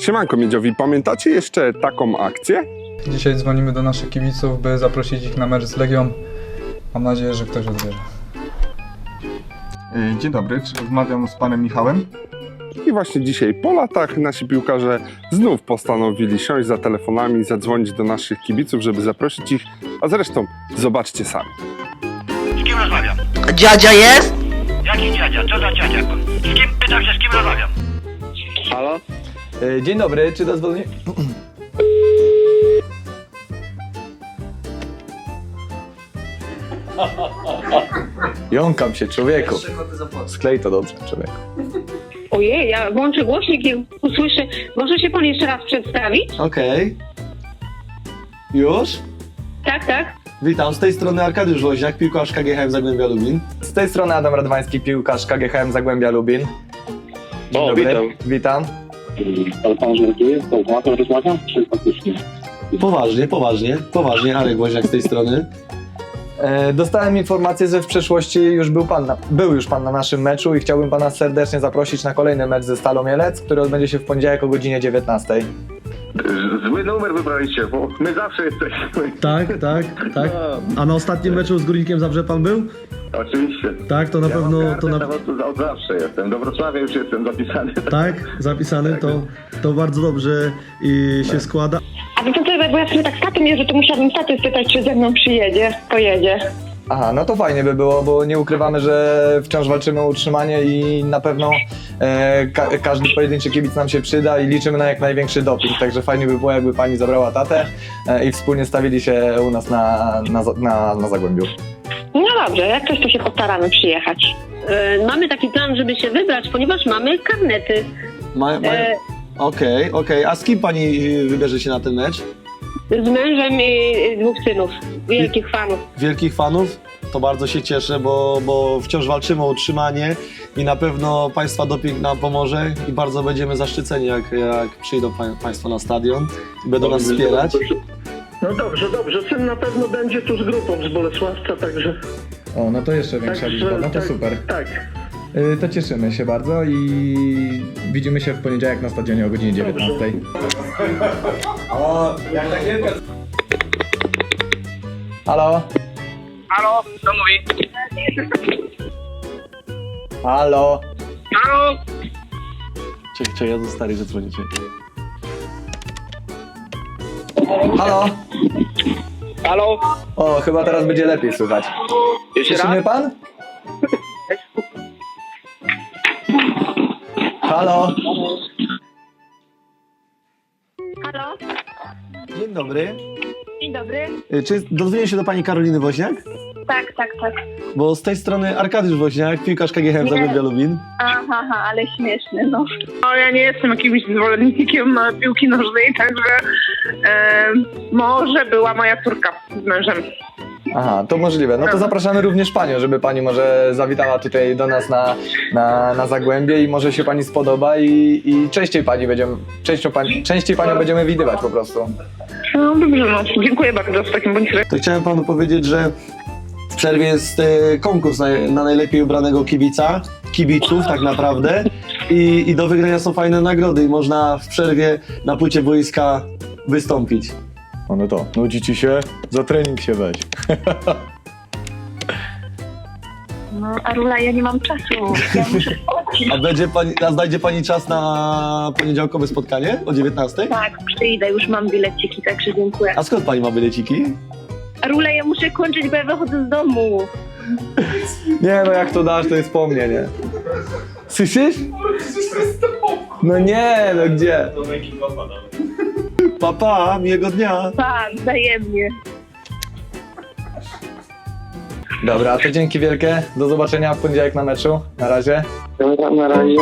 Siemanko Miedziowi, pamiętacie jeszcze taką akcję? Dzisiaj dzwonimy do naszych kibiców, by zaprosić ich na mecz z Legią. Mam nadzieję, że ktoś odbierze. Y, Dzień dobry, czy rozmawiam z panem Michałem? I właśnie dzisiaj po latach nasi piłkarze znów postanowili siąść za telefonami, zadzwonić do naszych kibiców, żeby zaprosić ich, a zresztą zobaczcie sami. Z kim rozmawiam? Dziadzia jest? Jaki dziadzia? Co za dziadzia? Z kim pytam się, z kim rozmawiam? Halo? E, Dzień dobry, czy dozwolenie? Jąkam się, człowieku. Sklej to dobrze, człowieku. Ojej, ja włączę głośnik i usłyszę. Może się pan jeszcze raz przedstawić? Okej. Już? Tak, tak. Witam, z tej strony Arkadiusz Woźniak, piłkarz KGHM Zagłębia Lubin. Z tej strony Adam Radwański, piłkarz KGHM Zagłębia Lubin. Dzień O, dobry. witam. Witam. Ale pan żartuje? To z matą rozmawiam? Czy faktycznie? Poważnie, poważnie, poważnie, Arek Woźniak z tej strony. E, dostałem informację, że w przeszłości już był pan, na, był już pan na naszym meczu i chciałbym pana serdecznie zaprosić na kolejny mecz ze Stalą Mielec, który odbędzie się w poniedziałek o godzinie 19. Zły numer wybraliście, bo my zawsze jesteśmy. Tak, tak, tak. A na ostatnim meczu z Górnikiem Zabrze pan był? Oczywiście. Tak, to na ja pewno, mam to na, od, od zawsze jestem. Do Wrocławia już jestem zapisany. tak, zapisany, to, to bardzo dobrze i się składa. A to tyle, bo ja sobie tak z tatą jeżdżę, to musiałabym taty spytać, czy ze mną przyjedzie. Pojedzie. Aha, no to fajnie by było, bo nie ukrywamy, że wciąż walczymy o utrzymanie i na pewno e, ka każdy pojedynczy kibic nam się przyda i liczymy na jak największy doping, także fajnie by było, jakby pani zabrała tatę e, i wspólnie stawili się u nas na, na, na, na Zagłębiu. No dobrze, jak coś to się postaramy przyjechać. E, Mamy taki plan, żeby się wybrać, ponieważ mamy karnety. Ma, ma... E, Okej, okej, a z kim pani y, wybierze się na ten mecz? Z mężem i dwóch synów, wielkich fanów. Wielkich fanów? To bardzo się cieszę, bo, bo wciąż walczymy o utrzymanie i na pewno Państwa doping nam pomoże i bardzo będziemy zaszczyceni, jak, jak przyjdą pa, Państwo na stadion i będą nas wspierać. No dobrze, dobrze. Syn na pewno będzie tu z grupą z Bolesławca, także... O, no to jeszcze większa Także, liczba, no to tak. super. Tak. Y, To cieszymy się bardzo i widzimy się w poniedziałek na stadionie o godzinie 19. Halo? Halo, kto mówi? Halo? Halo? Czekaj, czekaj, ja do starych zadzwonicie. Halo? Halo? O, chyba teraz będzie lepiej słychać. Jeszcze Słyszy mnie pan? Halo? Halo? Dzień dobry. Dzień dobry. Y, Czy dodzwonię się do Pani Karoliny Woźniak? Tak, tak, tak. Bo z tej strony Arkadiusz Woźniak, piłkarz KGHM. Zagłębia Lubin. Aha, aha, ale śmieszny, no. No, ja nie jestem jakimś zwolennikiem e, piłki nożnej, także e, może była moja córka z mężem. Aha, to możliwe. No to zapraszamy również panią, żeby pani może zawitała tutaj do nas na, na, na Zagłębie i może się pani spodoba i, i częściej pani będziemy, częścią pani, częściej panią będziemy widywać po prostu. No dobrze, no. Dziękuję bardzo w takim bądź razie. To chciałem Panu powiedzieć, że w przerwie jest e, konkurs na, na najlepiej ubranego kibica, kibiców tak naprawdę I, i do wygrania są fajne nagrody i można w przerwie na płycie boiska wystąpić. No to, nudzi ci się? Za trening się weź. No, Arula, ja nie mam czasu. Ja muszę spać. A, będzie pani, a znajdzie Pani czas na poniedziałkowe spotkanie o 19? Tak, przyjdę, już mam bileciki, także dziękuję. A skąd Pani ma bileciki? Arula, ja muszę kończyć, bo ja wychodzę z domu. Nie no, jak to dasz, to jest po mnie, nie? Słyszysz? No nie, no gdzie? Papa, miłego dnia. Pa, wzajemnie. Dobra, to dzięki wielkie. Do zobaczenia w poniedziałek na meczu. Na razie. Na razie.